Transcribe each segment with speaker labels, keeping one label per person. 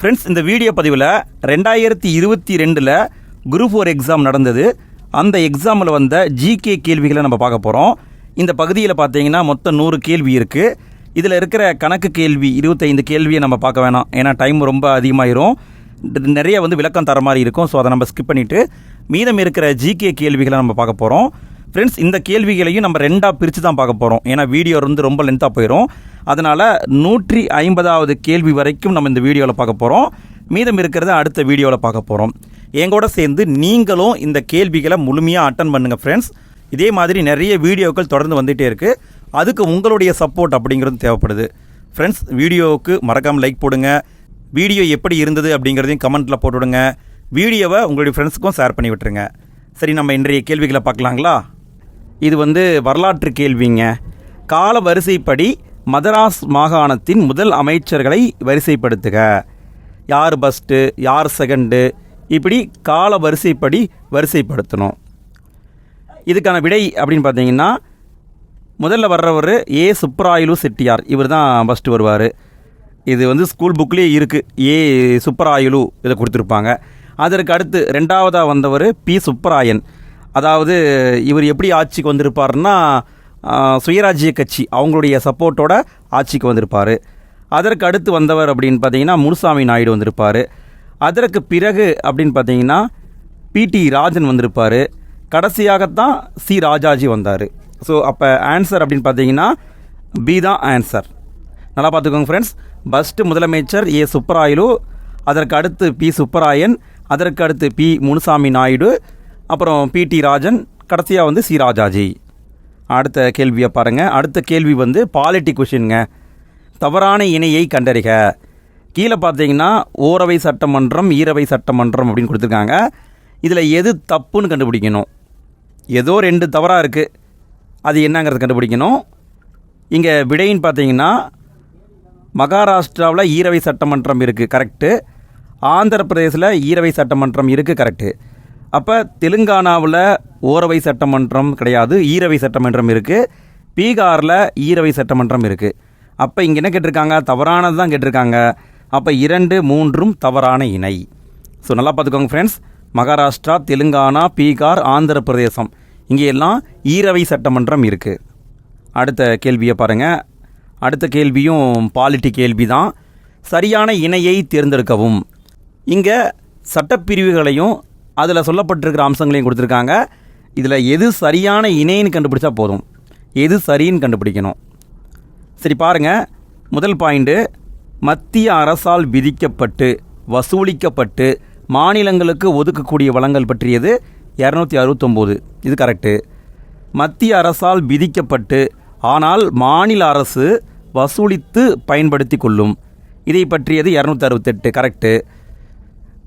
Speaker 1: Friends இந்த video பதிவில் ரெண்டாயிரத்தி இருபத்தி ரெண்டில் குரூப் ஃபோர் எக்ஸாம் நடந்தது. அந்த எக்ஸாமில் வந்த ஜிகே கேள்விகளை நம்ம பார்க்க போகிறோம் இந்த பகுதியில் பார்த்தீங்கன்னா மொத்தம் நூறு கேள்வி இருக்குது இதில் இருக்கிற கணக்கு கேள்வி இருபத்தைந்து கேள்வியை நம்ம பார்க்க வேணாம். ஏன்னா டைம் ரொம்ப அதிகமாயிரும். நிறைய வந்து விளக்கம் தர மாதிரி இருக்கும். ஸோ அதை நம்ம ஸ்கிப் பண்ணிவிட்டு மீதம் இருக்கிற ஜிகே கேள்விகளை நம்ம பார்க்க போகிறோம் ஃப்ரெண்ட்ஸ் இந்த கேள்விகளையும் நம்ம ரெண்டாக பிரித்து தான் பார்க்க போகிறோம் ஏன்னா வீடியோ வந்து ரொம்ப லென்த்தாக போயிடும் அதனால் நூற்றி ஐம்பதாவது கேள்வி வரைக்கும் நம்ம இந்த வீடியோவில் பார்க்க போகிறோம் மீதம் இருக்கிறத அடுத்த வீடியோவில் பார்க்க போகிறோம் எங்கூட சேர்ந்து நீங்களும் இந்த கேள்விகளை முழுமையாக அட்டன் பண்ணுங்கள் ஃப்ரெண்ட்ஸ் இதே மாதிரி நிறைய வீடியோக்கள் தொடர்ந்து வந்துகிட்டே இருக்குது அதுக்கு உங்களுடைய சப்போர்ட் அப்படிங்கிறது தேவைப்படுது. ஃப்ரெண்ட்ஸ் வீடியோவுக்கு மறக்காமல் லைக் போடுங்க. வீடியோ எப்படி இருந்தது அப்படிங்கிறதையும் கமெண்ட்டில் போட்டுவிடுங்க வீடியோவை உங்களுடைய ஃப்ரெண்ட்ஸுக்கும் ஷேர் பண்ணி விட்டுருங்க. சரி நம்ம இன்றைய கேள்விகளை பார்க்கலாங்களா? இது வந்து வரலாற்று கேள்விங்க. கால வரிசைப்படி மதராஸ் மாகாணத்தின் முதல் அமைச்சர்களை வரிசைப்படுத்துக. யார் ஃபஸ்ட்டு யார் செகண்டு இப்படி கால வரிசைப்படி வரிசைப்படுத்தணும். இதுக்கான விடை அப்படின்னு பார்த்தீங்கன்னா முதல்ல வர்றவர் ஏ. சுப்பராயலு செட்டியார். இவர் தான் ஃபஸ்ட்டு வருவார். இது வந்து ஸ்கூல் புக்லேயே இருக்குது ஏ. சுப்பராயலு இதை கொடுத்துருப்பாங்க. அதற்கு அடுத்து ரெண்டாவதாக வந்தவர் பி. சுப்பராயன். அதாவது இவர் எப்படி ஆட்சிக்கு வந்திருப்பாருன்னா சுயராஜ்ய கட்சி அவங்களுடைய சப்போர்ட்டோட ஆட்சிக்கு வந்திருப்பார். அதற்கு அடுத்து வந்தவர் அப்படின்னு பார்த்தீங்கன்னா முனுசாமி நாயுடு வந்திருப்பார். அதற்கு பிறகு அப்படின்னு பார்த்தீங்கன்னா பிடி ராஜன் வந்திருப்பார். கடைசியாகத்தான் சி ராஜாஜி வந்தார். ஸோ அப்போ ஆன்சர் அப்படின்னு பார்த்தீங்கன்னா பி தான் ஆன்சர் நல்லா பார்த்துக்கோங்க ஃப்ரெண்ட்ஸ் ஃபஸ்ட்டு முதலமைச்சர் ஏ சுப்பராயலு அதற்கு அடுத்து பி சுப்பராயன் அதற்கு அடுத்து பி முனுசாமி நாயுடு அப்புறம் பிடி ராஜன் கடைசியாக வந்து சி ராஜாஜி. அடுத்த கேள்வியை பாருங்கள் அடுத்த கேள்வி வந்து பாலிட்டி கொஷின்ங்க தவறான இணையை கண்டறிக. கீழே பார்த்தீங்கன்னா ஓரவை சட்டமன்றம் ஈரவை சட்டமன்றம் அப்படின்னு கொடுத்துருக்காங்க. இதில் எது தப்புன்னு கண்டுபிடிக்கணும். ஏதோ ரெண்டு தவறாக இருக்குது அது என்னங்கிறது கண்டுபிடிக்கணும். இங்கே விடைன்னு பார்த்தீங்கன்னா மகாராஷ்டிராவில் ஈரவை சட்டமன்றம் இருக்குது கரெக்டு ஆந்திர பிரதேசில் ஈரவை சட்டமன்றம் இருக்குது கரெக்டு அப்போ தெலுங்கானாவில் ஓரவை சட்டமன்றம் கிடையாது ஈரவை சட்டமன்றம் இருக்குது பீகாரில் ஈரவை சட்டமன்றம் இருக்குது அப்போ இங்கே என்ன கேட்டிருக்காங்க? தவறானது தான் கேட்டிருக்காங்க. அப்போ இரண்டு மூன்றும் தவறான இணை. ஸோ நல்லா பார்த்துக்கோங்க ஃப்ரெண்ட்ஸ் மகாராஷ்டிரா தெலுங்கானா பீகார் ஆந்திர பிரதேசம் இங்கே எல்லாம் ஈரவை சட்டமன்றம் இருக்குது அடுத்த கேள்வியை பாருங்கள் அடுத்த கேள்வியும் பாலிட்டி கேள்வி தான் சரியான இணையை தேர்ந்தெடுக்கவும். இங்கே சட்டப்பிரிவுகளையும் அதில் சொல்லப்பட்டிருக்கிற அம்சங்களையும் கொடுத்துருக்காங்க. இதில் எது சரியான இணைன்னு கண்டுபிடிச்சா போதும். எது சரின்னு கண்டுபிடிக்கணும். சரி பாருங்க. முதல் பாயிண்ட்டு மத்திய அரசால் விதிக்கப்பட்டு வசூலிக்கப்பட்டு மாநிலங்களுக்கு ஒதுக்கக்கூடிய வளங்கள் பற்றியது இரநூத்தி அறுபத்தொம்போது. இது கரெக்டு மத்திய அரசால் விதிக்கப்பட்டு ஆனால் மாநில அரசு வசூலித்து பயன்படுத்தி கொள்ளும். இதை பற்றியது இரநூத்தி அறுபத்தெட்டு. கரெக்டு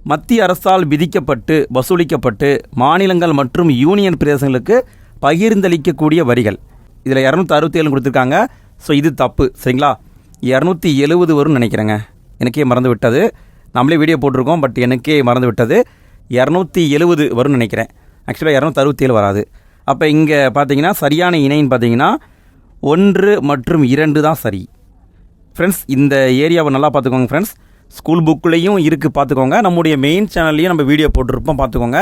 Speaker 1: மத்திய அரசால் விதிக்கப்பட்டு வசூலிக்கப்பட்டு மாநிலங்கள் மற்றும் யூனியன் பிரதேசங்களுக்கு பகிர்ந்தளிக்கக்கூடிய வரிகள். இதில் இரநூத்தி அறுபத்தி ஏழு கொடுத்துருக்காங்க. ஸோ இது தப்பு. சரிங்களா? இரநூத்தி எழுபது வரும்னு நினைக்கிறேங்க. எனக்கே மறந்து விட்டது நம்மளே வீடியோ போட்டிருக்கோம் பட் எனக்கே மறந்து விட்டது இரநூத்தி எழுபது வரும்னு நினைக்கிறேன். ஆக்சுவலாக இரநூத்தி அறுபத்தேழு வராது. அப்போ இங்கே பார்த்தீங்கன்னா சரியான இணைன்னு பார்த்தீங்கன்னா ஒன்று மற்றும் இரண்டு தான் சரி. ஃப்ரெண்ட்ஸ் இந்த ஏரியாவை நல்லா பார்த்துக்கோங்க ஃப்ரெண்ட்ஸ் ஸ்கூல் புக்லேயும் இருக்குது பார்த்துக்கோங்க. நம்முடைய மெயின் சேனல்லையும் நம்ம வீடியோ போட்டிருப்போம் பார்த்துக்கோங்க.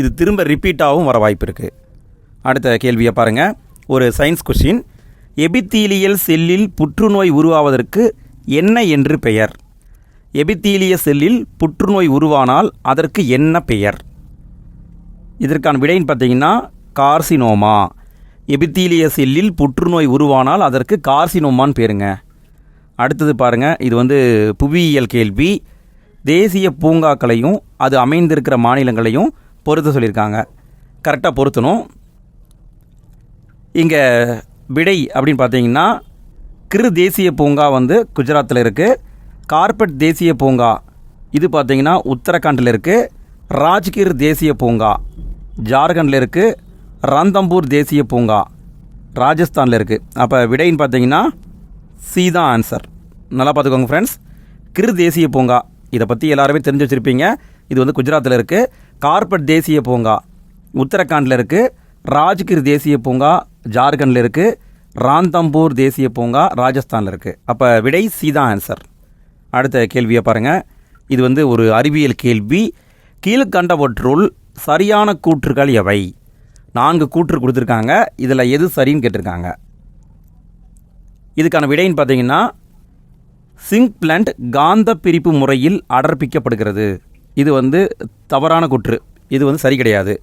Speaker 1: இது திரும்ப ரிப்பீட்டாகவும் வர வாய்ப்பு இருக்குது அடுத்த கேள்வியை பாருங்கள் ஒரு சயின்ஸ் கொஷின் எபித்தீலியல் செல்லில் புற்றுநோய் உருவாவதற்கு என்ன என்று பெயர்? எபித்தீலிய செல்லில் புற்றுநோய் உருவானால் அதற்கு என்ன பெயர்? இதற்கான விடைன்னு பார்த்தீங்கன்னா கார்சினோமா எபித்தீலிய செல்லில் புற்றுநோய் உருவானால் அதற்கு கார்சினோமான்னு பேருங்க. அடுத்தது பாருங்க இது வந்து புவியியல் கேள்வி. தேசிய பூங்காக்களையும் அது அமைந்திருக்கிற மாநிலங்களையும் பொருத்த சொல்லியிருக்காங்க. கரெக்டாக பொருத்தணும். இங்கே விடை அப்படின்னு பார்த்தீங்கன்னா கிரு தேசிய பூங்கா வந்து குஜராத்தில் இருக்குது கார்பெட் தேசிய பூங்கா இது பார்த்தீங்கன்னா உத்தரகாண்டில் இருக்குது ராஜ்கிர் தேசிய பூங்கா ஜார்க்கண்டில் இருக்குது ரந்தம்பூர் தேசிய பூங்கா ராஜஸ்தானில் இருக்குது அப்போ விடைன்னு பார்த்தீங்கன்னா சி தான் ஆன்சர் நல்லா பார்த்துக்கோங்க ஃப்ரெண்ட்ஸ் கிர் தேசிய பூங்கா. இதை பற்றி எல்லாருமே தெரிஞ்சு வச்சுருப்பீங்க. இது வந்து குஜராத்தில் இருக்குது கார்பெட் தேசிய பூங்கா. உத்தரகாண்டில் இருக்குது ராஜ்கிர் தேசிய பூங்கா. ஜார்க்கண்டில் இருக்குது ராந்தம்பூர் தேசிய பூங்கா ராஜஸ்தானில் இருக்குது அப்போ விடை சீதா ஆன்சர் அடுத்த கேள்வியை பாருங்கள் இது வந்து ஒரு அறிவியல் கேள்வி. கீழ்கண்டவற்றுள் சரியான கூற்றுகள் எவை? நான்கு கூற்று கொடுத்துருக்காங்க. இதில் எது சரின்னு கேட்டிருக்காங்க. இதுக்கான விடைன்னு பார்த்தீங்கன்னா சிங்க் பிளான்ட் காந்த பிரிப்பு முறையில் அடர்ப்பிக்கப்படுகிறது. இது வந்து தவறான குற்று. இது வந்து சரி கிடையாது.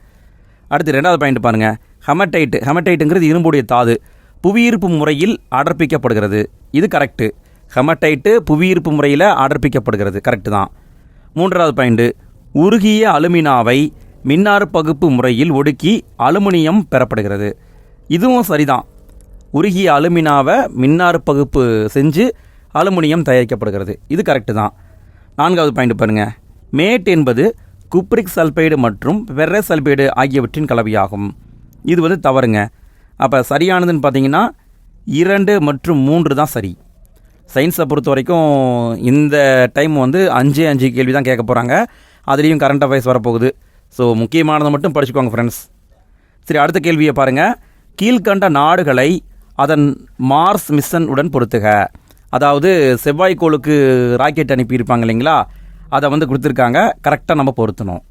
Speaker 1: அடுத்து ரெண்டாவது பாயிண்ட் பாருங்கள் ஹெமடைட்டு ஹெமடைட்டுங்கிறது இரும்புடைய தாது. புவியீர்ப்பு முறையில் அடர்ப்பிக்கப்படுகிறது. இது கரெக்டு ஹெமடைட்டு புவியீர்ப்பு முறையில் அடர்ப்பிக்கப்படுகிறது. கரெக்டு தான். மூன்றாவது பாயிண்ட்டு உருகிய அலுமினாவை மின்னாறு பகுப்பு முறையில் ஒடுக்கி அலுமினியம் பெறப்படுகிறது. இதுவும் சரிதான். உருகிய அலுமினாவை மின்னாறு பகுப்பு செஞ்சு அலுமினியம் தயாரிக்கப்படுகிறது. இது கரெக்டு தான். நான்காவது பாயிண்ட் பாருங்கள் மேட் என்பது குப்ரிக் சல்பைடு மற்றும் வெர்ரஸ் சல்பைடு ஆகியவற்றின் கலவையாகும். இது வந்து தவறுங்க. அப்போ சரியானதுன்னு பார்த்தீங்கன்னா இரண்டு மற்றும் மூன்று தான் சரி. சயின்ஸை பொறுத்த வரைக்கும் இந்த டைம் வந்து அஞ்சு அஞ்சு கேள்வி தான் கேட்க போகிறாங்க அதுலேயும் கரண்ட் அஃபேர்ஸ் வரப்போகுது. ஸோ முக்கியமானதை மட்டும் படிச்சுக்கோங்க ஃப்ரெண்ட்ஸ் சரி அடுத்த கேள்வியை பாருங்கள் கீழ்கண்ட நாடுகளை அதன் மார்ஸ் மிஷன் உடன் பொறுத்துக அதாவது செவ்வாய்க்கோளுக்கு ராக்கெட் அனுப்பியிருப்பாங்க இல்லைங்களா? அதை வந்து கொடுத்துருக்காங்க. கரெக்டாக நம்ம பொருத்தணும்.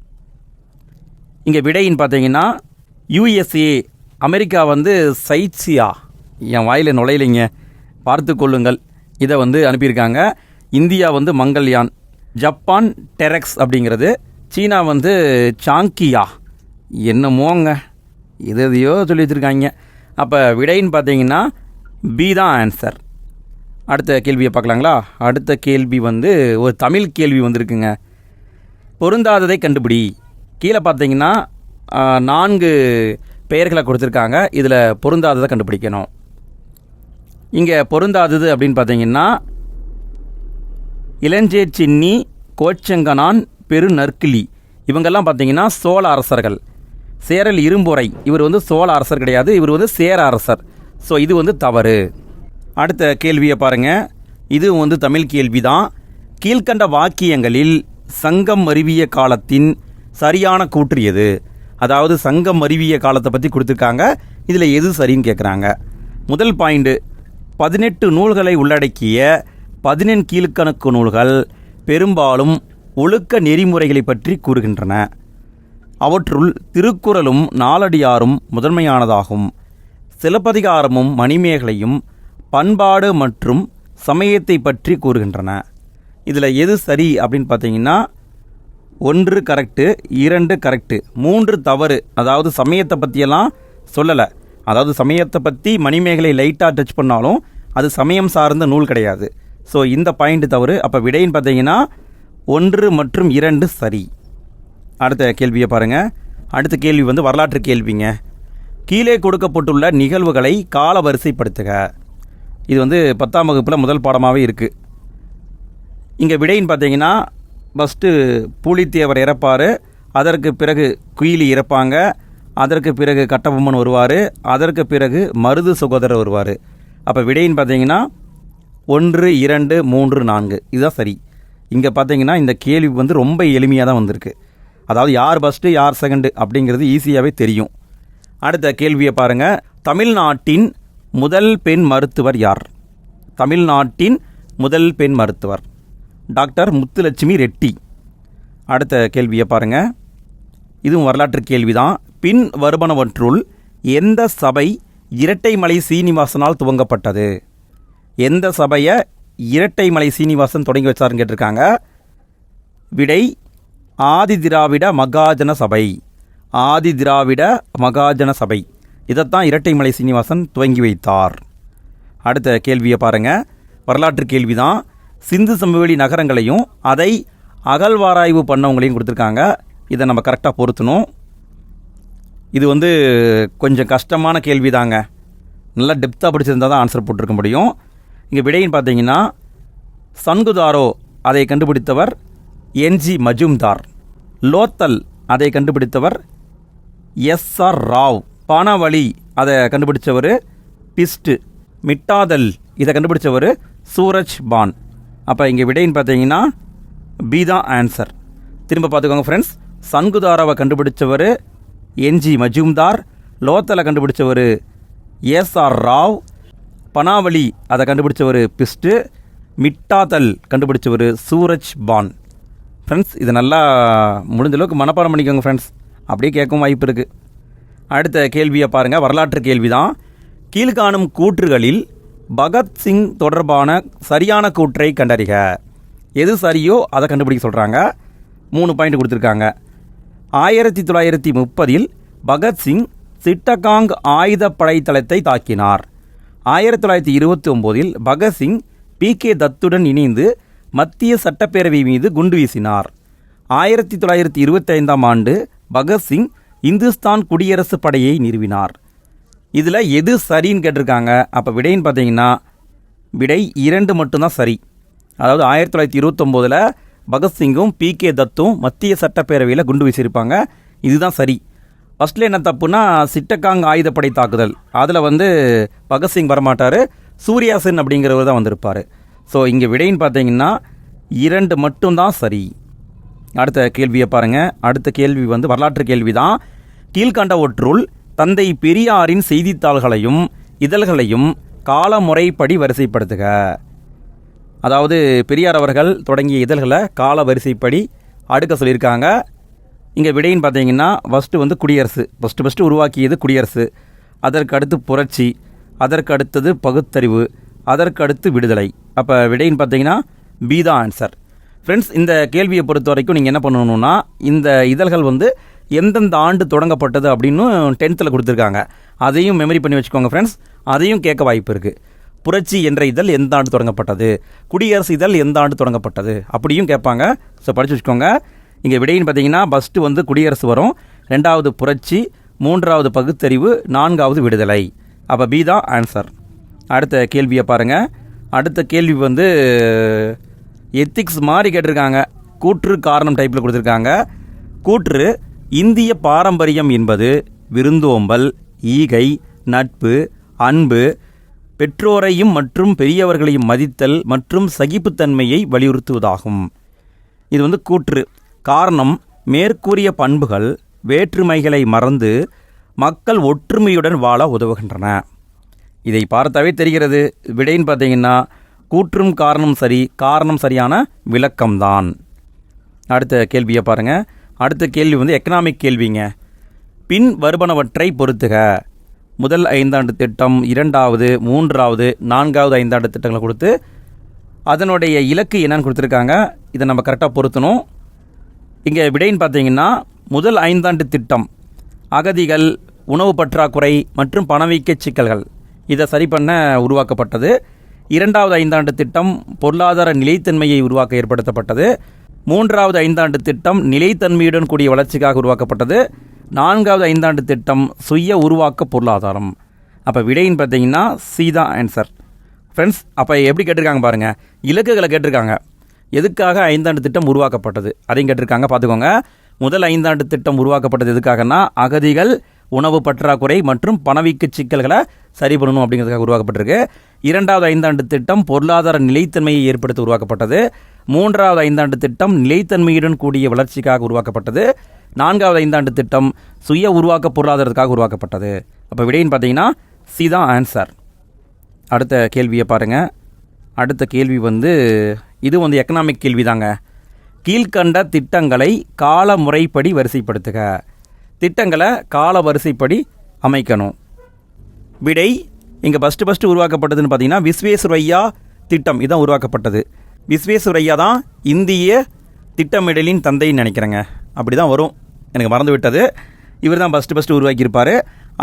Speaker 1: இங்கே விடையின் பார்த்தீங்கன்னா யூஎஸ்ஏ அமெரிக்கா வந்து சைட்ஸியா என் வாயில் நுழையிலைங்க. பார்த்து கொள்ளுங்கள். இதை வந்து அனுப்பியிருக்காங்க. இந்தியா வந்து மங்கள்யான். ஜப்பான் டெரெக்ஸ் அப்படிங்கிறது. சீனா வந்து சாங்கியா. என்னமோங்க. எது எதையோ சொல்லி வச்சுருக்காங்க. அப்போ விடைன்னு பார்த்தீங்கன்னா பி தான் ஆன்சர் அடுத்த கேள்வியை பார்க்கலாங்களா? அடுத்த கேள்வி வந்து ஒரு தமிழ் கேள்வி வந்திருக்குங்க. பொருந்தாததை கண்டுபிடி. கீழே பார்த்தீங்கன்னா நான்கு பெயர்களை கொடுத்துருக்காங்க. இதில் பொருந்தாததை கண்டுபிடிக்கணும். இங்கே பொருந்தாதது அப்படின்னு பார்த்தீங்கன்னா இளஞ்சே சின்னி கோச்சங்கனான் பெருநற்கிளி. இவங்கெல்லாம் பார்த்தீங்கன்னா சோழ அரசர்கள். சேரல் இரும்பொறை இவர் வந்து சோழ அரசர் கிடையாது. இவர் வந்து சேர அரசர். ஸோ இது வந்து தவறு. அடுத்த கேள்வியை பாருங்க. இதுவும் வந்து தமிழ் கேள்வி தான் கீழ்கண்ட வாக்கியங்களில் சங்கம் அறிவிய காலத்தின் சரியான கூற்று எது? அதாவது சங்கம் அறிவிய காலத்தை பற்றி கொடுத்துருக்காங்க. இதில் எது சரின்னு கேட்குறாங்க முதல் பாயிண்ட்டு பதினெட்டு நூல்களை உள்ளடக்கிய பதினெண் கீழ்க்கணக்கு நூல்கள் பெரும்பாலும் ஒழுக்க நெறிமுறைகளை பற்றி கூறுகின்றன. அவற்றுள் திருக்குறளும் நாலடியாரும் முதன்மையானதாகும். சிலப்பதிகாரமும் மணிமேகலையும் பண்பாடு மற்றும் சமயத்தை பற்றி கூறுகின்றன. இதில் எது சரி அப்படின்னு பார்த்தீங்கன்னா ஒன்று கரெக்டு இரண்டு கரெக்டு மூன்று தவறு. அதாவது சமயத்தை பற்றியெல்லாம் சொல்லலை. அதாவது சமயத்தை பற்றி மணிமேகலை லைட்டாக டச் பண்ணாலும் அது சமயம் சார்ந்த நூல் கிடையாது. ஸோ இந்த பாயிண்ட் தவறு. அப்போ விடைன்னு பார்த்தீங்கன்னா ஒன்று மற்றும் இரண்டு சரி. அடுத்த கேள்வியை பாருங்கள் அடுத்த கேள்வி வந்து வரலாற்று கேள்விங்க. கீழே கொடுக்கப்பட்டுள்ள நிகழ்வுகளை கால வரிசைப்படுத்துக. இது வந்து பத்தாம் வகுப்பில் முதல் பாடமாகவே இருக்குது இங்கே விடைன்னு பார்த்தீங்கன்னா ஃபஸ்ட்டு பூலித்தேவர் இறப்பார் அதற்கு பிறகு குயிலி இறப்பாங்க அதற்கு பிறகு கட்டபொம்மன் வருவார் அதற்கு பிறகு மருது சுகோதரர் வருவார். அப்போ விடைன்னு பார்த்தீங்கன்னா ஒன்று இரண்டு மூன்று நான்கு. இதுதான் சரி. இங்கே பார்த்தீங்கன்னா இந்த கேள்வி வந்து ரொம்ப எளிமையாக தான் வந்திருக்கு. அதாவது யார் ஃபஸ்ட்டு யார் செகண்டு அப்படிங்கிறது ஈஸியாகவே தெரியும். அடுத்த கேள்வியை பாருங்கள் தமிழ்நாட்டின் முதல் பெண் மருத்துவர் யார்? தமிழ்நாட்டின் முதல் பெண் மருத்துவர். டாக்டர் முத்துலட்சுமி ரெட்டி. அடுத்த கேள்வியை பாருங்கள் இதுவும் வரலாற்று கேள்விதான். பின் வருபனவற்றுள் எந்த சபை இரட்டைமலை சீனிவாசனால் துவங்கப்பட்டது? எந்த சபையை இரட்டைமலை சீனிவாசன் தொடங்கி வச்சாருன்னு கேட்டிருக்காங்க. விடை ஆதி திராவிட மகாஜன சபை ஆதி திராவிட மகாஜன சபை இதைத்தான் இரட்டைமலை சீனிவாசன் துவங்கி வைத்தார். அடுத்த கேள்வியை பாருங்கள் வரலாற்று கேள்விதான். சிந்து சமவெளி நகரங்களையும் அதை அகழ்வாராய்வு பண்ணவங்களையும் கொடுத்துருக்காங்க. இதை நம்ம கரெக்டாக பொருத்தணும். இது வந்து கொஞ்சம் கஷ்டமான கேள்வி தாங்க நல்லா டெப்த்தாக படிச்சிருந்தா தான் ஆன்சர் போட்டிருக்க முடியும். இங்கே விடையின் பார்த்தீங்கன்னா சன்குதாரோ அதை கண்டுபிடித்தவர் என்ஜி மஜும்தார். லோத்தல் அதை கண்டுபிடித்தவர் எஸ்ஆர் ராவ். பானாவளி அதை கண்டுபிடிச்சவர் பிஸ்ட். மிட்டாதல் இதை கண்டுபிடிச்சவர் சூரஜ் பான். அப்போ இங்கே விடைன்னு பார்த்தீங்கன்னா பி தான் ஆன்சர் திரும்ப பார்த்துக்கோங்க ஃப்ரெண்ட்ஸ் சன்குதாராவை கண்டுபிடிச்சவர் என்ஜி மஜும்தார் லோத்தலை கண்டுபிடிச்சவர் எஸ்ஆர் ராவ் பனாவலி அதை கண்டுபிடிச்சவர் பிஸ்ட்டு மிட்டாதல் கண்டுபிடிச்சவர் சூரஜ் பான். ஃப்ரெண்ட்ஸ் இது நல்லா முடிஞ்ச அளவுக்கு மனப்பாடம் பண்ணிக்கோங்க ஃப்ரெண்ட்ஸ் அப்படியே கேட்கவும் வாய்ப்பு இருக்குது அடுத்த கேள்வியை பாருங்கள் வரலாற்று கேள்வி தான் கீழ்காணும் கூற்றுகளில் பகத்சிங் தொடர்பான சரியான கூற்றை கண்டறிக. எது சரியோ அதை கண்டுபிடிக்க சொல்கிறாங்க மூணு பாயிண்ட் கொடுத்துருக்காங்க. ஆயிரத்தி தொள்ளாயிரத்தி முப்பதில் பகத்சிங் சிட்டகாங் ஆயுத படைத்தளத்தை தாக்கினார். ஆயிரத்தி தொள்ளாயிரத்தி இருபத்தி ஒம்போதில் பகத்சிங் பி கே தத்துடன் இணைந்து மத்திய சட்டப்பேரவை மீது குண்டு வீசினார். ஆயிரத்தி தொள்ளாயிரத்தி இருபத்தி ஐந்தாம் ஆண்டு பகத்சிங் இந்துஸ்தான் குடியரசு படையை நிறுவினார். இதில் எது சரின்னு கேட்டிருக்காங்க. அப்போ விடைன்னு பார்த்தீங்கன்னா விடை இரண்டு மட்டும்தான் சரி. அதாவது ஆயிரத்தி தொள்ளாயிரத்தி இருபத்தொம்போதில் பகத்சிங்கும் பி கே தத்தும் மத்திய சட்டப்பேரவையில் குண்டு வீசியிருப்பாங்க. இதுதான் சரி. ஃபஸ்ட்டில் என்ன தப்புனா சிட்டக்காங் ஆயுதப்படை தாக்குதல். அதில் வந்து பகத்சிங் வரமாட்டார். சூர்யாசன் அப்படிங்கிறவர் தான் வந்திருப்பார். ஸோ இங்கே விடைன்னு பார்த்தீங்கன்னா இரண்டு மட்டும்தான் சரி. அடுத்த கேள்வியை பாருங்கள் அடுத்த கேள்வி வந்து வரலாற்று கேள்வி தான் கீழ்கண்டவற்றுள் தந்தை பெரியாரின் செய்தித்தாள்களையும் இதழ்களையும் காலமுறைப்படி வரிசைப்படுத்துக. அதாவது பெரியார் அவர்கள் தொடங்கிய இதழ்களை கால வரிசைப்படி அடுக்க சொல்லியிருக்காங்க. இங்கே விடைன்னு பார்த்தீங்கன்னா ஃபஸ்ட்டு வந்து குடியரசு. ஃபஸ்ட்டு ஃபஸ்ட்டு உருவாக்கியது குடியரசு. அதற்கு அடுத்து புரட்சி. அதற்கு அடுத்தது பகுத்தறிவு. அதற்கடுத்து விடுதலை. அப்போ விடைன்னு பார்த்தீங்கன்னா பி தான் ஆன்சர் ஃப்ரெண்ட்ஸ் இந்த கேள்வியை பொறுத்த வரைக்கும் நீங்கள் என்ன பண்ணணும்னா இந்த இதழ்கள் வந்து எந்தெந்த ஆண்டு தொடங்கப்பட்டது அப்படின்னு டென்த்தில் கொடுத்துருக்காங்க. அதையும் மெமரி பண்ணி வச்சுக்கோங்க ஃப்ரெண்ட்ஸ் அதையும் கேட்க வாய்ப்பு இருக்குது புரட்சி என்ற இதழ் எந்த ஆண்டு தொடங்கப்பட்டது? குடியரசு இதழ் எந்த ஆண்டு தொடங்கப்பட்டது? அப்படியும் கேட்பாங்க. ஸோ படித்து வச்சுக்கோங்க. இங்கே விடைன்னு பார்த்தீங்கன்னா ஃபஸ்ட்டு வந்து குடியரசு வரும் ரெண்டாவது புரட்சி மூன்றாவது பகுத்தறிவு நான்காவது விடுதலை. அப்போ பி தான் ஆன்சர் அடுத்த கேள்வியை பாருங்கள் அடுத்த கேள்வி வந்து எத்திக்ஸ் மாதிரி கேட்டிருக்காங்க. கூற்று காரணம் டைப்பில் கொடுத்துருக்காங்க. கூற்று இந்திய பாரம்பரியம் என்பது விருந்தோம்பல் ஈகை நட்பு அன்பு பெற்றோரையும் மற்றும் பெரியவர்களையும் மதித்தல் மற்றும் சகிப்புத்தன்மையை வலியுறுத்துவதாகும். இது வந்து கூற்று. காரணம் மேற்கூறிய பண்புகள் வேற்றுமைகளை மறந்து மக்கள் ஒற்றுமையுடன் வாழ உதவுகின்றன. இதை பார்த்தாவே தெரிகிறது. விடைன்னு பார்த்தீங்கன்னா கூற்றும் காரணம் சரி காரணம் சரியான விளக்கம்தான். அடுத்த கேள்வியை பாருங்கள் அடுத்த கேள்வி வந்து எக்கனாமிக் கேள்விங்க. பின் வருபனவற்றை பொறுத்துக. முதல் ஐந்தாண்டு திட்டம் இரண்டாவது மூன்றாவது நான்காவது ஐந்தாண்டு திட்டங்களை கொடுத்து அதனுடைய இலக்கு என்னன்னு கொடுத்துருக்காங்க. இதை நம்ம கரெக்டாக பொருத்தணும். இங்கே விடைன்னு பார்த்தீங்கன்னா முதல் ஐந்தாண்டு திட்டம் அகதிகள் உணவு பற்றாக்குறை மற்றும் பணவீக்க சிக்கல்கள். இதை சரி பண்ண உருவாக்கப்பட்டது. இரண்டாவது ஐந்தாண்டு திட்டம் பொருளாதார நிலைத்தன்மையை உருவாக்க ஏற்படுத்தப்பட்டது. மூன்றாவது ஐந்தாண்டு திட்டம் நிலைத்தன்மையுடன் கூடிய வளர்ச்சிக்காக உருவாக்கப்பட்டது. நான்காவது ஐந்தாண்டு திட்டம் சுய உருவாக்க பொருளாதாரம். அப்போ விடைன்னு பார்த்தீங்கன்னா சீதா ஆன்சர் ஃப்ரெண்ட்ஸ் அப்போ எப்படி கேட்டிருக்காங்க பாருங்கள் இலக்குகளை கேட்டிருக்காங்க. எதுக்காக ஐந்தாண்டு திட்டம் உருவாக்கப்பட்டது? அதையும் கேட்டிருக்காங்க பார்த்துக்கோங்க. முதல் ஐந்தாண்டு திட்டம் உருவாக்கப்பட்டது எதுக்காகனா அகதிகள் உணவு பற்றாக்குறை மற்றும் பணவீக்க சிக்கல்களை சரி பண்ணணும் அப்படிங்கிறதுக்காக உருவாக்கப்பட்டிருக்கு. இரண்டாவது ஐந்தாண்டு திட்டம் பொருளாதார நிலைத்தன்மையை ஏற்படுத்த உருவாக்கப்பட்டது. மூன்றாவது ஐந்தாண்டு திட்டம் நிலைத்தன்மையுடன் கூடிய வளர்ச்சிக்காக உருவாக்கப்பட்டது. நான்காவது ஐந்தாண்டு திட்டம் சுய உருவாக்க பொருளாதாரத்துக்காக உருவாக்கப்பட்டது. அப்போ விடைன்னு பார்த்தீங்கன்னா சி தான் ஆன்சர். அடுத்த கேள்வியை பாருங்கள் அடுத்த கேள்வி வந்து இது வந்து எக்கனாமிக் கேள்வி தாங்க. கீழ்கண்ட திட்டங்களை கால முறைப்படி வரிசைப்படுத்துக. திட்டங்களை கால வரிசைப்படி அமைக்கணும். விடை இங்கே ஃபஸ்ட்டு ஃபஸ்ட்டு உருவாக்கப்பட்டதுன்னு பார்த்தீங்கன்னா விஸ்வேஸ்வரையா திட்டம். இதான் உருவாக்கப்பட்டது. விஸ்வேஸ்வரையா தான் இந்திய திட்டமிடலின் தந்தைன்னு நினைக்கிறேங்க. அப்படி தான் வரும். எனக்கு மறந்து விட்டது இவர் தான் ஃபஸ்ட்டு ஃபஸ்ட்டு உருவாக்கியிருப்பார்.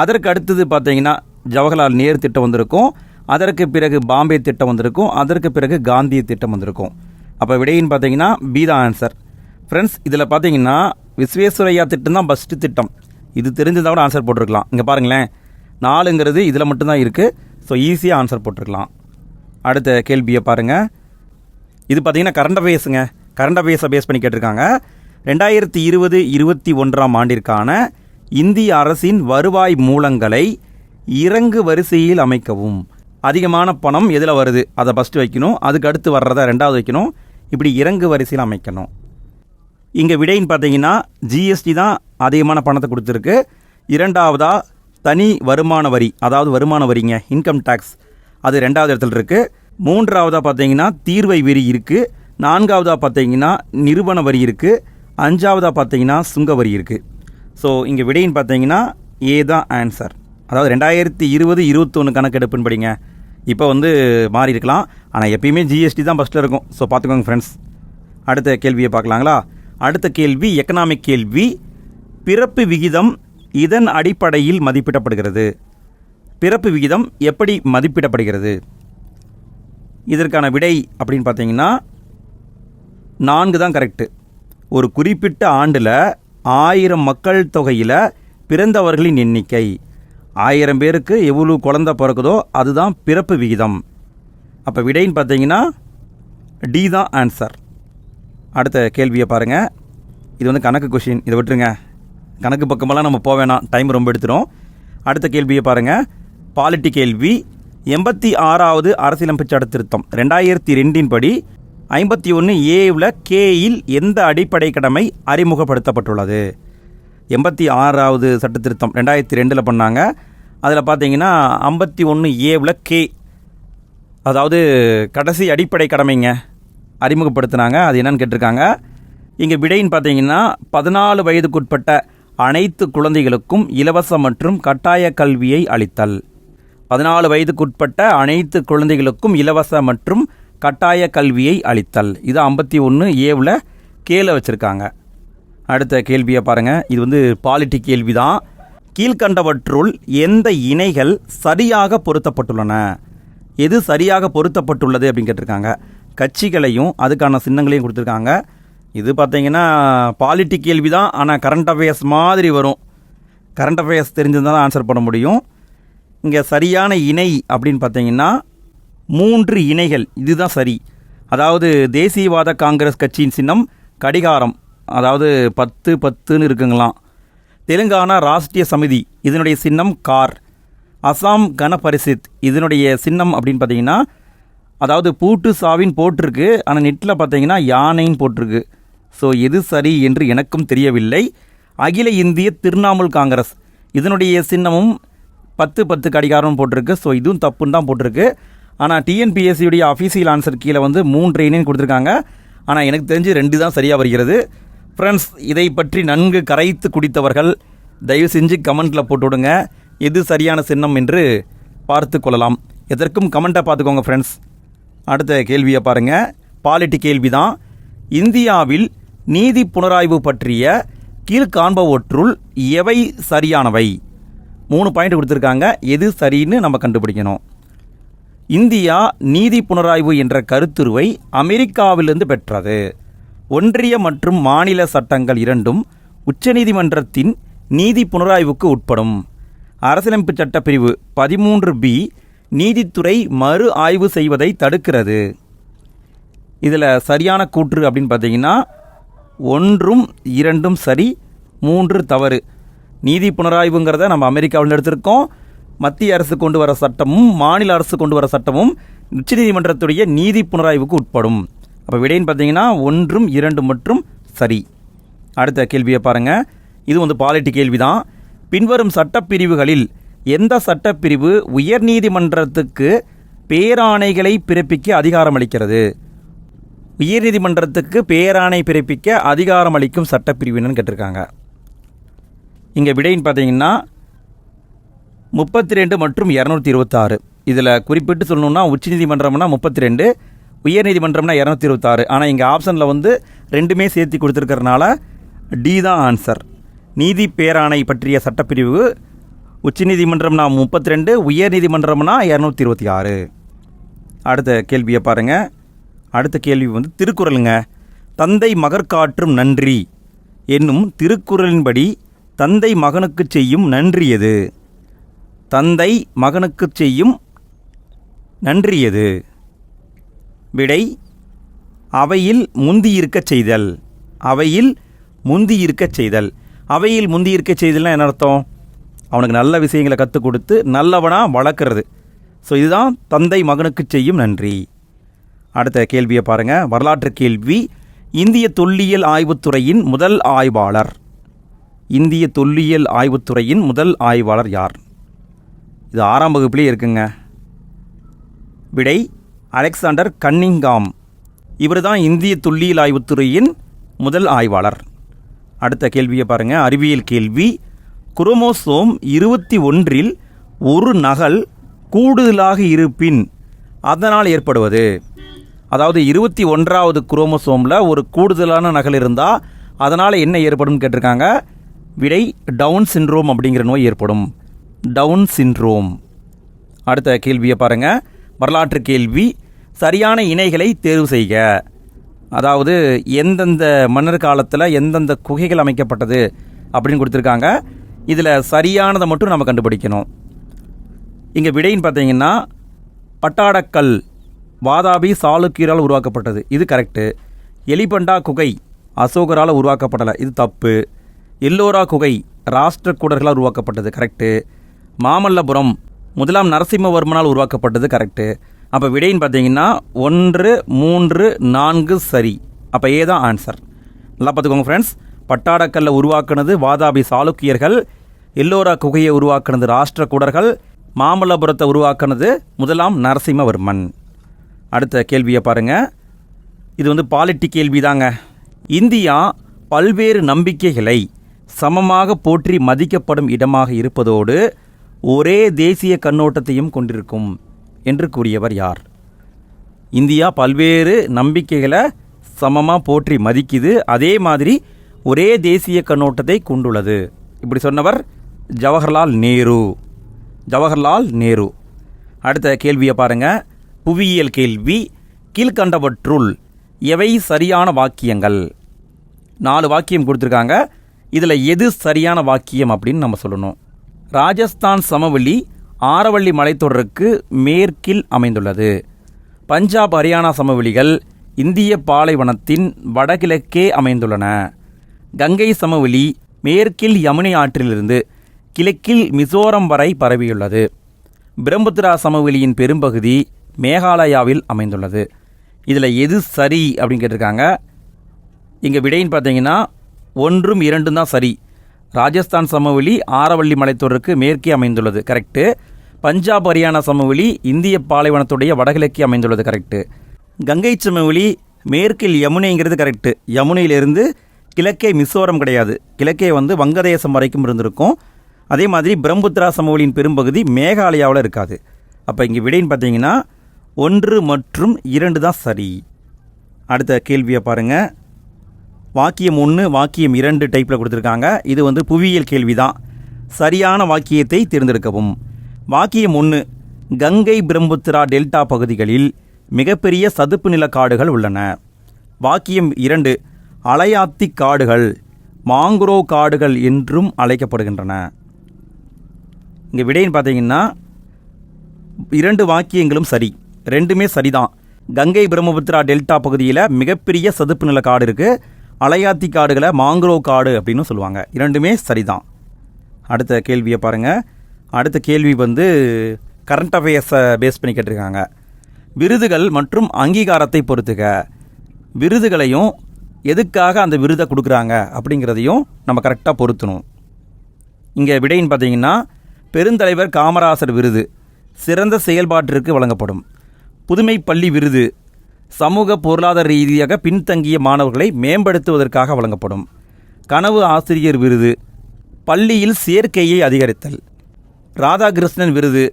Speaker 1: அதற்கு அடுத்தது பார்த்தீங்கன்னா ஜவஹர்லால் நேரு திட்டம் வந்திருக்கும். அதற்கு பிறகு பாம்பே திட்டம் வந்திருக்கும். அதற்கு பிறகு காந்தி திட்டம் வந்திருக்கும். அப்போ விடையின்னு பார்த்தீங்கன்னா பி தான் ஆன்சர் ஃப்ரெண்ட்ஸ் இதில் பார்த்தீங்கன்னா விஸ்வேஸ்வரையா திட்டம் தான் ஃபஸ்ட்டு திட்டம். இது தெரிஞ்சிருந்தா கூட ஆன்சர் போட்டிருக்கலாம். இங்கே பாருங்களேன். நாலுங்கிறது இதில் மட்டும்தான் இருக்குது ஸோ ஈஸியாக ஆன்சர் போட்டிருக்கலாம். அடுத்த கேள்வியை பாருங்கள் இது பார்த்தீங்கன்னா கரண்ட் அஃபேர்ஸுங்க கரண்ட் அஃபேர்ஸை பேஸ் பண்ணி கேட்டிருக்காங்க. ரெண்டாயிரத்தி இருபது இருபத்தி ஒன்றாம் ஆண்டிற்கான இந்திய அரசின் வருவாய் மூலங்களை இறங்கு வரிசையில் அமைக்கவும். அதிகமான பணம் எதில் வருது? அதை ஃபஸ்ட்டு வைக்கணும். அதுக்கு அடுத்து வர்றதை ரெண்டாவது வைக்கணும். இப்படி இறங்கு வரிசையில் அமைக்கணும். இங்கே விடைன்னு பார்த்தீங்கன்னா ஜிஎஸ்டி தான் அதிகமான பணத்தை கொடுத்துருக்கு. இரண்டாவதாக தனி வருமான வரி அதாவது வருமான வரிங்க இன்கம் டேக்ஸ் அது ரெண்டாவது இடத்துல இருக்குது மூன்றாவதாக பார்த்தீங்கன்னா தீர்வை வரி இருக்குது நான்காவதாக பார்த்தீங்கன்னா நிறுவன வரி இருக்குது அஞ்சாவதாக பார்த்தீங்கன்னா சுங்க வரி இருக்குது ஸோ இங்கே விடைன்னு பார்த்தீங்கன்னா ஏ தான் ஆன்சர் அதாவது ரெண்டாயிரத்தி இருபது இருபத்தொன்று கணக்கெடுப்புன்னு படிங்க இப்போ வந்து மாறி இருக்கலாம். ஆனால் எப்பயுமே ஜிஎஸ்டி தான் ஃபஸ்ட்டில் இருக்கும். ஸோ பார்த்துக்கோங்க ஃப்ரெண்ட்ஸ் அடுத்த கேள்வியை பார்க்கலாங்களா? அடுத்த கேள்வி எக்கனாமிக் கேள்வி. பிறப்பு விகிதம் இதன் அடிப்படையில் மதிப்பிடப்படுகிறது. பிறப்பு விகிதம் எப்படி மதிப்பிடப்படுகிறது? இதற்கான விடை அப்படின்னு பார்த்தீங்கன்னா நான்கு தான் கரெக்டு ஒரு குறிப்பிட்ட ஆண்டில் ஆயிரம் மக்கள் தொகையில் பிறந்தவர்களின் எண்ணிக்கை. ஆயிரம் பேருக்கு எவ்வளோ குழந்த பிறக்குதோ அதுதான் பிறப்பு விகிதம். அப்போ விடைன்னு பார்த்தீங்கன்னா டி தான் ஆன்சர் அடுத்த கேள்வியை பாருங்கள் இது வந்து கணக்கு கொஷின் இதை விட்டுருங்க. கணக்கு பக்கமெல்லாம் நம்ம போக வேணாம் டைம் ரொம்ப எடுத்துரும். அடுத்த கேள்வியை பாருங்கள் பாலிட்டி கேள்வி. எண்பத்தி ஆறாவது அரசியலமைப்பு சட்ட திருத்தம் ரெண்டாயிரத்தி ரெண்டின் படி ஐம்பத்தி ஒன்று ஏவில் கேயில் எந்த அடிப்படை கடமை அறிமுகப்படுத்தப்பட்டுள்ளது? எண்பத்தி ஆறாவது சட்ட திருத்தம் ரெண்டாயிரத்தி ரெண்டில் பண்ணாங்க. அதில் பார்த்தீங்கன்னா ஐம்பத்தி ஒன்று ஏவில் கே அதாவது கடைசி அடிப்படை கடமைங்க அறிமுகப்படுத்தினாங்க. அது என்னன்னு கேட்டிருக்காங்க. இங்கே விடைன்னு பார்த்தீங்கன்னா பதினாலு வயதுக்குட்பட்ட அனைத்து குழந்தைகளுக்கும் இலவச மற்றும் கட்டாய கல்வியை அளித்தல். பதினாலு வயதுக்குட்பட்ட அனைத்து குழந்தைகளுக்கும் இலவச மற்றும் கட்டாய கல்வியை அளித்தல். இது ஐம்பத்தி ஒன்று ஏவில் கேல வச்சுருக்காங்க. அடுத்த கேள்வியை பாருங்கள் இது வந்து பாலிட்டி கேள்வி தான் கீழ்கண்டவற்றுள் எந்த இணைகள் சரியாக பொருத்தப்பட்டுள்ளன? எது சரியாக பொருத்தப்பட்டுள்ளது அப்படின்னு கேட்டிருக்காங்க. கட்சிகளையும் அதுக்கான சின்னங்களையும் கொடுத்துருக்காங்க. இது பார்த்தீங்கன்னா பாலிட்டி கேள்வி தான் ஆனால் கரண்ட் அஃபேர்ஸ் மாதிரி வரும். கரண்ட் அஃபேர்ஸ் தெரிஞ்சிருந்தால் தான் ஆன்சர் பண்ண முடியும். இங்கே சரியான இணை அப்படின்னு பார்த்தீங்கன்னா மூன்று இணைகள் இதுதான் சரி. அதாவது தேசியவாத காங்கிரஸ் கட்சியின் சின்னம் கடிகாரம் அதாவது பத்து பத்துன்னு இருக்குங்களாம். தெலுங்கானா ராஷ்டிரிய சமிதி இதனுடைய சின்னம் கார். அசாம் கனபரிசித் இதனுடைய சின்னம் அப்படின்னு பார்த்தீங்கன்னா அதாவது பூட்டு சாவின் போட்டிருக்கு ஆனால் நெட்டில் பார்த்தீங்கன்னா யானைன்னு போட்டிருக்கு. ஸோ எது சரி என்று எனக்கும் தெரியவில்லை. அகில இந்திய திரிணாமுல் காங்கிரஸ். இதனுடைய சின்னமும் பத்து பத்து கடிகாரம் போட்டிருக்கு. ஸோ இதுவும் தப்புன்னு தான் போட்டிருக்கு. ஆனால் டிஎன்பிஎஸ்சியுடைய அஃபீஷியல் ஆன்சர் கீழே வந்து மூணு இணைன்னு கொடுத்துருக்காங்க. ஆனால் எனக்கு தெரிஞ்சு ரெண்டு தான் சரியாக வருகிறது. ஃப்ரெண்ட்ஸ் இதை பற்றி நன்கு கரைத்து குடித்தவர்கள் தயவு செஞ்சு கமெண்ட்டில் போட்டு விடுங்க. எது சரியான சின்னம் என்று பார்த்து கொள்ளலாம். எதற்கும் கமெண்ட்டை பார்த்துக்கோங்க ஃப்ரெண்ட்ஸ் அடுத்த கேள்வியை பாருங்கள் பாலிட்டி கேள்வி தான் இந்தியாவில் நீதி புனராய்வு பற்றிய கீழ்காண்பவற்றுள் எவை சரியானவை? மூணு பாயிண்ட் கொடுத்துருக்காங்க. எது சரின்னு நம்ம கண்டுபிடிக்கணும். இந்தியா நீதி புனராய்வு என்ற கருத்துருவை அமெரிக்காவிலிருந்து பெற்றது. ஒன்றிய மற்றும் மாநில சட்டங்கள் இரண்டும் உச்சநீதிமன்றத்தின் நீதி புனராய்வுக்கு உட்படும். அரசியலமைப்பு சட்ட பிரிவு பதிமூன்று பி நீதித்துறை மறு ஆய்வு செய்வதை தடுக்கிறது. இதில் சரியான கூற்று அப்படின்னு பார்த்தீங்கன்னா ஒன்றும் இரண்டும் சரி மூன்று தவறு. நீதி புனராய்வுங்கிறத நம்ம அமெரிக்காவில் எடுத்திருக்கோம். மத்திய அரசு கொண்டு வர சட்டமும் மாநில அரசு கொண்டு வர சட்டமும் உச்சநீதிமன்றத்துடைய நீதி புனராய்வுக்கு உட்படும். அப்போ விடைன்னு பார்த்தீங்கன்னா ஒன்றும் இரண்டு மற்றும் சரி. அடுத்த கேள்வியை பாருங்கள் இது வந்து பாலிட்டி கேள்வி தான் பின்வரும் சட்டப்பிரிவுகளில் எந்த சட்டப்பிரிவு உயர்நீதிமன்றத்துக்கு பேராணைகளை பிறப்பிக்க அதிகாரம் அளிக்கிறது உயர்நீதிமன்றத்துக்கு பேராணை பிறப்பிக்க அதிகாரம் அளிக்கும் சட்டப்பிரிவு கேட்டிருக்காங்க. இங்கே விடைன்னு பார்த்தீங்கன்னா முப்பத்தி ரெண்டு மற்றும் இரநூத்தி இருபத்தாறு இதில் குறிப்பிட்டு சொல்லணுன்னா உச்சநீதிமன்றம்னா முப்பத்தி ரெண்டு உயர்நீதிமன்றம்னா இரநூத்தி இருபத்தாறு ஆனால் இங்கே ஆப்ஷனில் வந்து ரெண்டுமே சேர்த்து கொடுத்துருக்கறனால டி தான் ஆன்சர் நீதி பேராணை பற்றிய சட்டப்பிரிவு உச்சநீதிமன்றம்னா முப்பத்தி ரெண்டு உயர்நீதிமன்றம்னா இரநூத்தி இருபத்தி ஆறு அடுத்த கேள்வியை பாருங்கள் அடுத்த கேள்வி வந்து திருக்குறளுங்க. தந்தை மகற்காற்றும் நன்றி என்னும் திருக்குறளின்படி தந்தை மகனுக்கு செய்யும் நன்றி எது? தந்தை மகனுக்கு செய்யும் நன்றி எது? விடை அவையில் முந்தியிருக்கச் செய்தல். அவையில் முந்தியிருக்கச் செய்தல். அவையில் முந்தியிருக்கச் செய்தல்னா என்ன அர்த்தம்? அவனுக்கு நல்ல விஷயங்களை கற்றுக் கொடுத்து நல்லவனாக வளர்க்குறது. ஸோ இதுதான் தந்தை மகனுக்கு செய்யும் நன்றி. அடுத்த கேள்வியை பாருங்கள் வரலாற்று கேள்வி. இந்திய தொல்லியல் ஆய்வுத்துறையின் முதல் ஆய்வாளர். இந்திய தொல்லியல் ஆய்வுத்துறையின் முதல் ஆய்வாளர் யார்? இது ஆறாம் வகுப்புலேயே இருக்குங்க. விடை அலெக்சாண்டர் கன்னிங்காம். இவர் தான் இந்திய தொல்லியல் ஆய்வுத்துறையின் முதல் ஆய்வாளர். அடுத்த கேள்வியை பாருங்கள் அறிவியல் கேள்வி. குரோமோசோம் இருபத்தி ஒன்றில் ஒரு நகல் கூடுதலாக இருப்பின் அதனால் ஏற்படுவது. அதாவது இருபத்தி ஒன்றாவது குரோமோசோமில் ஒரு கூடுதலான நகல் இருந்தால் அதனால் என்ன ஏற்படும் கேட்டிருக்காங்க? விடை டவுன் சின்ரோம் அப்படிங்கிற நோய் ஏற்படும். டவுன் சின்ரோம் அடுத்த கேள்வியை பாருங்கள் வரலாற்று கேள்வி. சரியான இணைகளை தேர்வு செய்க. அதாவது எந்தெந்த மன்னர் காலத்தில் எந்தெந்த குகைகள் அமைக்கப்பட்டது அப்படின்னு கொடுத்துருக்காங்க. இதில் சரியானதை மட்டும் நம்ம கண்டுபிடிக்கணும். இங்கே விடைன்னு பார்த்தீங்கன்னா பட்டாடக்கல் வாதாபி சாளுக்கியரால் உருவாக்கப்பட்டது. இது கரெக்டு எலிபண்டா குகை அசோகரால் உருவாக்கப்படலை. இது தப்பு. எல்லோரா குகை ராஷ்டிரக்கூடர்களால் உருவாக்கப்பட்டது. கரெக்டு மாமல்லபுரம் முதலாம் நரசிம்மவர்மனால் உருவாக்கப்பட்டது. கரெக்டு அப்போ விடைன்னு பார்த்தீங்கன்னா ஒன்று மூன்று நான்கு சரி. அப்போ ஏ தான் ஆன்சர் நல்லா பார்த்துக்கோங்க ஃப்ரெண்ட்ஸ் பட்டாடக்கல்ல உருவாக்குனது வாதாபி சாளுக்கியர்கள். எல்லோரா குகையை உருவாக்குனது ராஷ்டிரக்கூடர்கள். மாமல்லபுரத்தை உருவாக்குனது முதலாம் நரசிம்மவர்மன். அடுத்த கேள்வியை பாருங்கள் இது வந்து பாலிட்டி கேள்வி தாங்க இந்தியா பல்வேறு நம்பிக்கைகளை சமமாக போற்றி மதிக்கப்படும் இடமாக இருப்பதோடு ஒரே தேசிய கண்ணோட்டத்தையும் கொண்டிருக்கும் என்று கூறியவர் யார்? இந்தியா பல்வேறு நம்பிக்கைகளை சமமாக போற்றி மதிக்குது அதே மாதிரி ஒரே தேசிய கண்ணோட்டத்தை கொண்டுள்ளது. இப்படி சொன்னவர் ஜவஹர்லால் நேரு. ஜவஹர்லால் நேரு. அடுத்த கேள்வியை பாருங்கள் புவியியல் கேள்வி கீழ்கண்டவற்றுள் எவை சரியான வாக்கியங்கள்? நாலு வாக்கியம் கொடுத்துருக்காங்க. இதில் எது சரியான வாக்கியம் அப்படின்னு நம்ம சொல்லணும். ராஜஸ்தான் சமவெளி ஆரவள்ளி மலைத்தொடருக்கு மேற்கில் அமைந்துள்ளது. பஞ்சாப் ஹரியானா சமவெளிகள் இந்திய பாலைவனத்தின் வடகிழக்கே அமைந்துள்ளன. கங்கை சமவெளி மேற்கில் யமுனை ஆற்றிலிருந்து கிழக்கில் மிசோரம் வரை பரவியுள்ளது. பிரம்மபுத்திரா சமவெளியின் பெரும்பகுதி மேகாலயாவில் அமைந்துள்ளது. இதில் எது சரி அப்படின்னு கேட்டிருக்காங்க. இங்கே விடைன்னு பார்த்தீங்கன்னா ஒன்றும் இரண்டும் தான் சரி. ராஜஸ்தான் சமவெளி ஆரவள்ளி மலைத்தொடருக்கு மேற்கே அமைந்துள்ளது கரெக்டு பஞ்சாப் ஹரியானா சமவெளி இந்திய பாலைவனத்துடைய வடகிழக்கே அமைந்துள்ளது கரெக்டு கங்கை சமவெளி மேற்கில் யமுனைங்கிறது கரெக்டு யமுனையிலிருந்து கிழக்கே மிசோரம் கிடையாது. கிழக்கே வந்து வங்கதேசம் வரைக்கும் இருந்திருக்கும். அதே மாதிரி பிரம்மபுத்திரா சமவெளியின் பெரும்பகுதி மேகாலயாவில் இருக்காது. அப்போ இங்கே விடைன்னு பார்த்தீங்கன்னா ஒன்று மற்றும் இரண்டு தான் சரி. அடுத்த கேள்வியை பாருங்கள் வாக்கியம் ஒன்று வாக்கியம் இரண்டு டைப்பில் கொடுத்துருக்காங்க. இது வந்து புவியியல் கேள்வி தான் சரியான வாக்கியத்தை தேர்ந்தெடுக்கவும். வாக்கியம் ஒன்று கங்கை பிரம்முத்ரா டெல்டா பகுதிகளில் மிகப்பெரிய சதுப்பு நில காடுகள் உள்ளன. வாக்கியம் இரண்டு அலையாத்தி காடுகள் மாங்குரோ காடுகள் என்றும் அழைக்கப்படுகின்றன. இங்கே விடைன்னு பார்த்தீங்கன்னா இரண்டு வாக்கியங்களும் சரி. ரெண்டுமே சரிதான். கங்கை பிரம்மபுத்திரா டெல்டா பகுதியில் மிகப்பெரிய சதுப்பு நில காடு இருக்குது அலையாத்தி காடுகளை மாங்க்ரோவ் காடு அப்படின்னு சொல்லுவாங்க. இரண்டுமே சரிதான். அடுத்த கேள்வியை பாருங்கள் அடுத்த கேள்வி வந்து கரண்ட் அஃபேர்ஸை பேஸ் பண்ணி கேட்டிருக்காங்க. விருதுகள் மற்றும் அங்கீகாரத்தை பொறுத்துக்க விருதுகளையும் எதுக்காக அந்த விருதை கொடுக்குறாங்க அப்படிங்கிறதையும் நம்ம கரெக்டாக பொருத்தணும். இங்கே விடைன்னு பார்த்தீங்கன்னா பெருந்தலைவர் காமராசர் விருது. சிறந்த செயல்பாட்டிற்கு வழங்கப்படும். புதுமை பள்ளி விருது சமூக பொருளாதார ரீதியாக பின்தங்கிய மாணவர்களை மேம்படுத்துவதற்காக வழங்கப்படும். கனவு ஆசிரியர் விருது பள்ளியில் சேர்க்கையை அதிகரித்தல் ராதாகிருஷ்ணன் விருது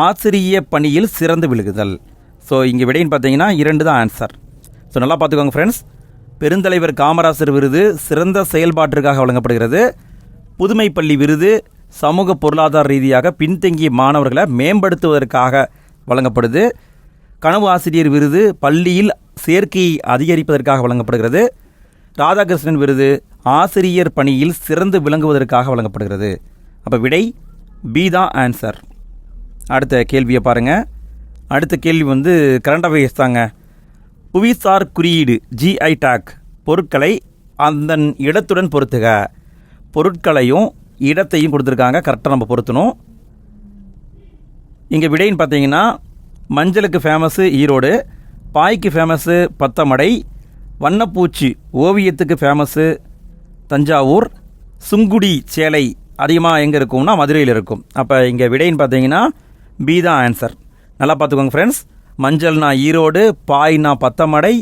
Speaker 1: ஆசிரிய பணியில் சிறந்து விழுகுதல். ஸோ இங்கே விடைன்னு பார்த்தீங்கன்னா இரண்டு தான் ஆன்சர் ஸோ நல்லா பார்த்துக்கோங்க ஃப்ரெண்ட்ஸ் பெருந்தலைவர் காமராசர் விருது சிறந்த செயல்பாட்டிற்காக வழங்கப்படுகிறது. புதுமை பள்ளி விருது சமூக பொருளாதார ரீதியாக பின்தங்கிய மாணவர்களை மேம்படுத்துவதற்காக வழங்கப்படுது. கனவு ஆசிரியர் விருது பள்ளியில் சேர்க்கையை அதிகரிப்பதற்காக வழங்கப்படுகிறது. ராதாகிருஷ்ணன் விருது ஆசிரியர் பணியில் சிறந்து விளங்குவதற்காக வழங்கப்படுகிறது. அப்போ விடை பி தான் ஆன்சர் அடுத்த கேள்வியை பாருங்கள் அடுத்த கேள்வி வந்து கரண்ட் அஃபேர்ஸ் தாங்க. புவிசார் குறியீடு ஜிஐ டாக் பொருட்களை அந்த இடத்துடன் பொருத்துக. பொருட்களையும் இடத்தையும் கொடுத்துருக்காங்க கரெக்டாக நம்ம பொருத்தணும். இங்கே விடைன்னு பார்த்தீங்கன்னா மஞ்சளுக்கு ஃபேமஸ்ஸு ஈரோடு பாய்க்கு ஃபேமஸ்ஸு பத்தமடை வண்ணப்பூச்சி ஓவியத்துக்கு ஃபேமஸ்ஸு தஞ்சாவூர் சுங்குடி சேலை அதிகமாக எங்கே இருக்கும்னா மதுரையில் இருக்கும். அப்போ இங்கே விடைன்னு பார்த்தீங்கன்னா பி தான் ஆன்சர் நல்லா பார்த்துக்கோங்க ஃப்ரெண்ட்ஸ் மஞ்சள்னா ஈரோடு பாய்னா பத்தமடை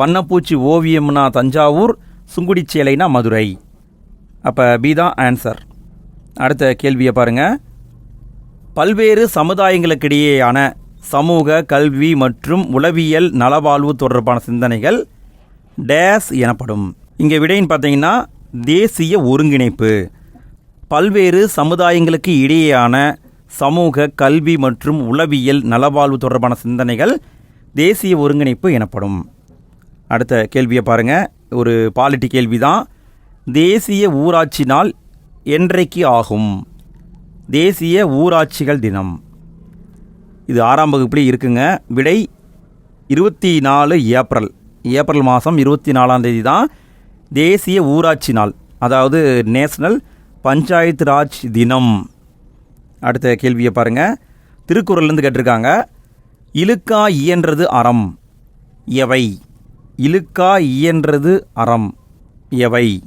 Speaker 1: வண்ணப்பூச்சி ஓவியம்னா தஞ்சாவூர் சுங்குடி சேலைனா மதுரை. அப்போ பி தான் ஆன்சர் அடுத்த கேள்வியை பாருங்கள் பல்வேறு சமுதாயங்களுக்கிடையேயான சமூக கல்வி மற்றும் உளவியல் நலவாழ்வு தொடர்பான சிந்தனைகள் டேஸ் எனப்படும். இங்கே விடைன்னு பார்த்தீங்கன்னா தேசிய ஒருங்கிணைப்பு. பல்வேறு சமுதாயங்களுக்கு இடையேயான சமூக கல்வி மற்றும் உளவியல் நலவாழ்வு தொடர்பான சிந்தனைகள் தேசிய ஒருங்கிணைப்பு எனப்படும். அடுத்த கேள்வியை பாருங்கள் ஒரு பாலிட்டி கேள்வி தான் தேசிய ஊராட்சி நாள் என்றைக்கு ஆகும்? தேசிய ஊராட்சிகள் தினம். இது ஆறாம் வகுப்புலேயே இருக்குங்க. விடை இருபத்தி நாலு ஏப்ரல். ஏப்ரல் மாதம் இருபத்தி நாலாம் தேதி தான் தேசிய ஊராட்சி நாள். அதாவது நேஷனல் பஞ்சாயத்து ராஜ் தினம். அடுத்த கேள்வியை பாருங்கள் திருக்குறள்லேருந்து கேட்டிருக்காங்க. இழுக்கா இயன்றது அறம். எவை? இழுக்கா இயன்றது அறம். எவை?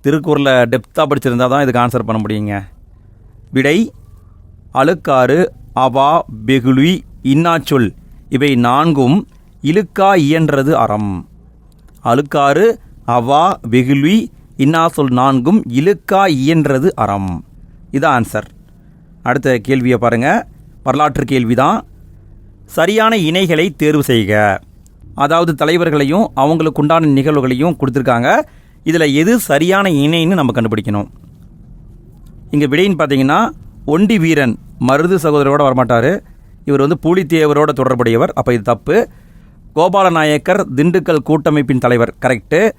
Speaker 1: திருக்குறளை டெப்த்தாக படிச்சிருந்தால் தான் இதுக்கு ஆன்சர் பண்ண முடியுங்க. விடை அழுக்காறு அவா பெகுளி இன்னாச்சொல். இவை நான்கும் இழுக்கா இயன்றது அறம். அழுக்காறு அவா வெகுளி இன்னாசொல் நான்கும் இழுக்கா இயன்றது அறம். இது ஆன்சர் அடுத்த கேள்வியை பாருங்கள் வரலாற்று கேள்வி தான் சரியான இணைகளை தேர்வு செய்க. அதாவது தலைவர்களையும் அவங்களுக்கு உண்டான நிகழ்வுகளையும் கொடுத்துருக்காங்க. இதில் எது சரியான இணைன்னு நம்ம கண்டுபிடிக்கணும். இங்கே விடைன்னு பார்த்தீங்கன்னா ஒண்டி வீரன் மருது சகோதரரோட வரமாட்டார். இவர் வந்து பூலித்தேவரோட தொடர்புடையவர். அப்போ இது தப்பு. கோபாலநாயக்கர் திண்டுக்கல் கூட்டமைப்பின் தலைவர். கரெக்டு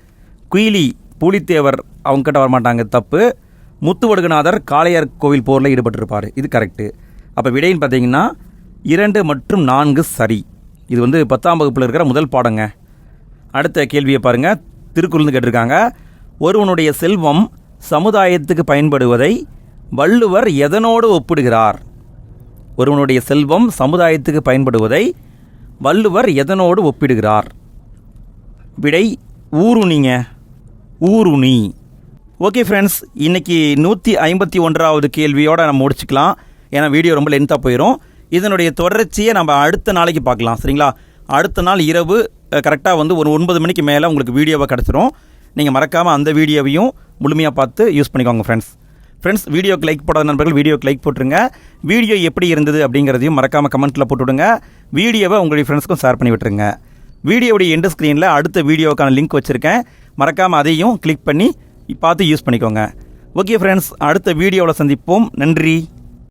Speaker 1: குயிலி பூலித்தேவர் அவங்ககிட்ட வரமாட்டாங்க. தப்பு. முத்துவடுகநாதர் காளையார் கோவில் போரில் ஈடுபட்டிருப்பார். இது கரெக்டு அப்போ விடைன்னு பார்த்தீங்கன்னா இரண்டு மற்றும் நான்கு சரி. இது வந்து பத்தாம் வகுப்பில் இருக்கிற முதல் பாடங்க. அடுத்த கேள்வியை பாருங்கள் திருக்குறள்னு கேட்டிருக்காங்க. ஒருவனுடைய செல்வம் சமுதாயத்துக்கு பயன்படுவதை வள்ளுவர் எதனோடு ஒப்பிடுகிறார்? ஒருவனுடைய செல்வம் சமுதாயத்துக்கு பயன்படுவதை வள்ளுவர் எதனோடு ஒப்பிடுகிறார்? விடை ஊருணிங்க. ஊருணி. ஓகே ஃப்ரெண்ட்ஸ் இன்னைக்கு நூற்றி ஐம்பத்தி ஒன்றாவது கேள்வியோடு நம்ம முடிச்சுக்கலாம். ஏன்னா வீடியோ ரொம்ப லென்த்தாக போயிடும் இதனுடைய தொடர்ச்சியை நம்ம அடுத்த நாளைக்கு பார்க்கலாம் சரிங்களா? அடுத்த நாள் இரவு கரெக்டாக வந்து ஒரு ஒன்பது மணிக்கு மேலே உங்களுக்கு வீடியோவை கிடச்சிரும். நீங்கள் மறக்காமல் அந்த வீடியோவையும் முழுமையாக பார்த்து யூஸ் பண்ணிக்கோங்க ஃப்ரெண்ட்ஸ் ஃப்ரெண்ட்ஸ் வீடியோக்கு லைக் போடாத நண்பர்கள் வீடியோக்கு லைக் போட்டுருங்க. வீடியோ எப்படி இருந்தது அப்படிங்கிறதையும் மறக்காமல் கமெண்ட்டில் போட்டுவிடுங்க வீடியோவை உங்களுடைய ஃப்ரெண்ட்ஸ்க்கும் ஷேர் பண்ணி விட்டுருங்க. வீடியோவுடைய எண்டு ஸ்க்ரீனில் அடுத்த வீடியோக்கான லிங்க் வச்சுருக்கேன். மறக்காமல் அதையும் கிளிக் பண்ணி பார்த்து யூஸ் பண்ணிக்கோங்க. ஓகே ஃப்ரெண்ட்ஸ் அடுத்த வீடியோவில் சந்திப்போம். நன்றி.